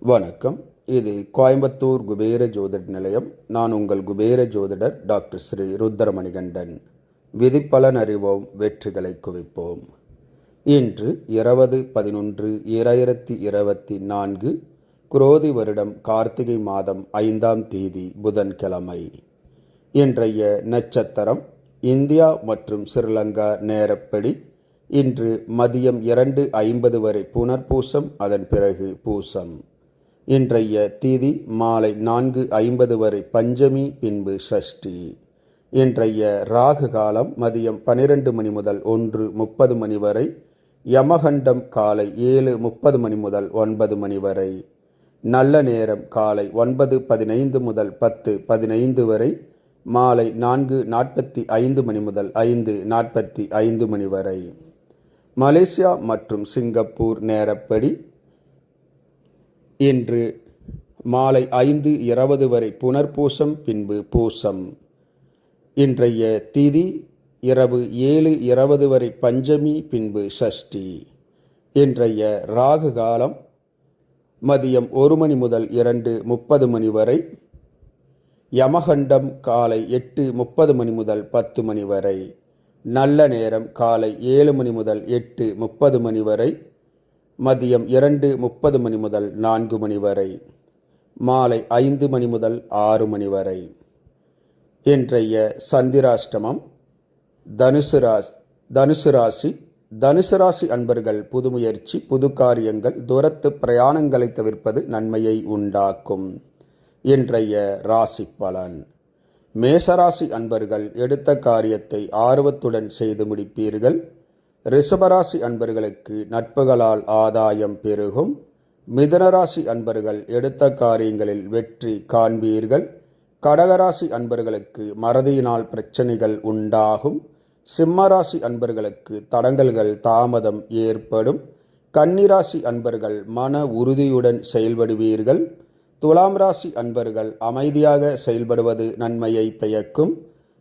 வணக்கம். இது கோயம்புத்தூர் குபேர ஜோதிட நிலையம். நான் உங்கள் குபேர ஜோதிடர் டாக்டர் ஸ்ரீ ருத்ரமணிகண்டன். விதிப்பலன் அறிவோம் வெற்றிகளை குவிப்போம். இன்று இருபது பதினொன்று இரண்டாயிரத்தி இருபத்தி நான்கு குரோதி வருடம் கார்த்திகை மாதம் ஐந்தாம் தேதி புதன்கிழமை. இன்றைய நட்சத்திரம் இந்தியா மற்றும் ஸ்ரீலங்கா நேரப்படி. இன்று மதியம் இரண்டு ஐம்பது வரை புனர்பூசம் அதன் பிறகு பூசம். இன்றைய தேதி மாலை நான்கு ஐம்பது வரை பஞ்சமி பின்பு ஷஷ்டி. இன்றைய ராகு காலம் மதியம் பனிரெண்டு மணி முதல் ஒன்று முப்பது மணி வரை யமகண்டம் காலை ஏழு முப்பது மணி முதல் ஒன்பது மணி வரை நல்ல நேரம் காலை ஒன்பது பதினைந்து முதல் பத்து பதினைந்து வரை மாலை நான்கு நாற்பத்தி ஐந்து மணி முதல் ஐந்து நாற்பத்தி ஐந்து மணி வரை. மலேசியா மற்றும் சிங்கப்பூர் நேரப்படி இன்று மாலை ஐந்து இருபது வரை புனர்பூசம் பின்பு பூசம். இன்றைய திதி இரவு ஏழு இருபது வரை பஞ்சமி பின்பு ஷஷ்டி இன்றைய ராகு காலம் மதியம் ஒரு மணி முதல் இரண்டு முப்பது மணி வரை யமகண்டம் காலை எட்டு முப்பது மணி முதல் பத்து மணி வரை நல்ல நேரம் காலை ஏழு மணி முதல் எட்டு முப்பது மணி வரை மதியம் இரண்டு முப்பது மணி முதல் நான்கு மணி வரை. மாலை ஐந்து மணி முதல் ஆறு மணி வரை. இன்றைய சந்திராஷ்டமம் தனுசு ராசி தனுசு ராசி தனுசு ராசி அன்பர்கள் புது முயற்சி புது காரியங்கள் தூரத்து பிரயாணங்களை தவிர்ப்பது நன்மையை உண்டாக்கும். இன்றைய ராசி பலன். மேசராசி அன்பர்கள் எடுத்த காரியத்தை ஆர்வத்துடன் செய்து முடிப்பீர்கள். ரிஷபராசி அன்பர்களுக்கு நட்புகளால் ஆதாயம் பெருகும். மிதனராசி அன்பர்கள் எடுத்த காரியங்களில் வெற்றி காண்பீர்கள். கடகராசி அன்பர்களுக்கு மறதியினால் பிரச்சனைகள் உண்டாகும். சிம்மராசி அன்பர்களுக்கு தடங்கல்கள் தாமதம் ஏற்படும். கன்னிராசி அன்பர்கள் மன உறுதியுடன் செயல்படுவீர்கள். துலாம் ராசி அன்பர்கள் அமைதியாக செயல்படுவது நன்மையை பயக்கும்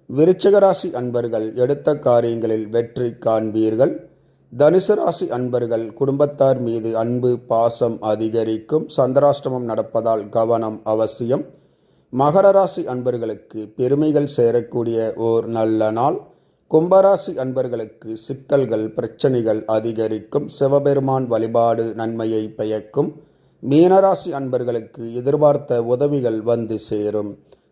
விருச்சகராசி அன்பர்கள் எடுத்த காரியங்களில் வெற்றி காண்பீர்கள். தனுசு ராசி அன்பர்கள் குடும்பத்தார் மீது அன்பு பாசம் அதிகரிக்கும். சந்திராஷ்டமம் நடப்பதால் கவனம் அவசியம். மகர ராசி அன்பர்களுக்கு பெருமைகள் சேரக்கூடிய ஓர் நல்ல நாள். கும்பராசி அன்பர்களுக்கு சிக்கல்கள் பிரச்சனைகள் அதிகரிக்கும். சிவபெருமான் வழிபாடு நன்மையை பயக்கும் மீனராசி அன்பர்களுக்கு எதிர்பார்த்த உதவிகள் வந்து சேரும்.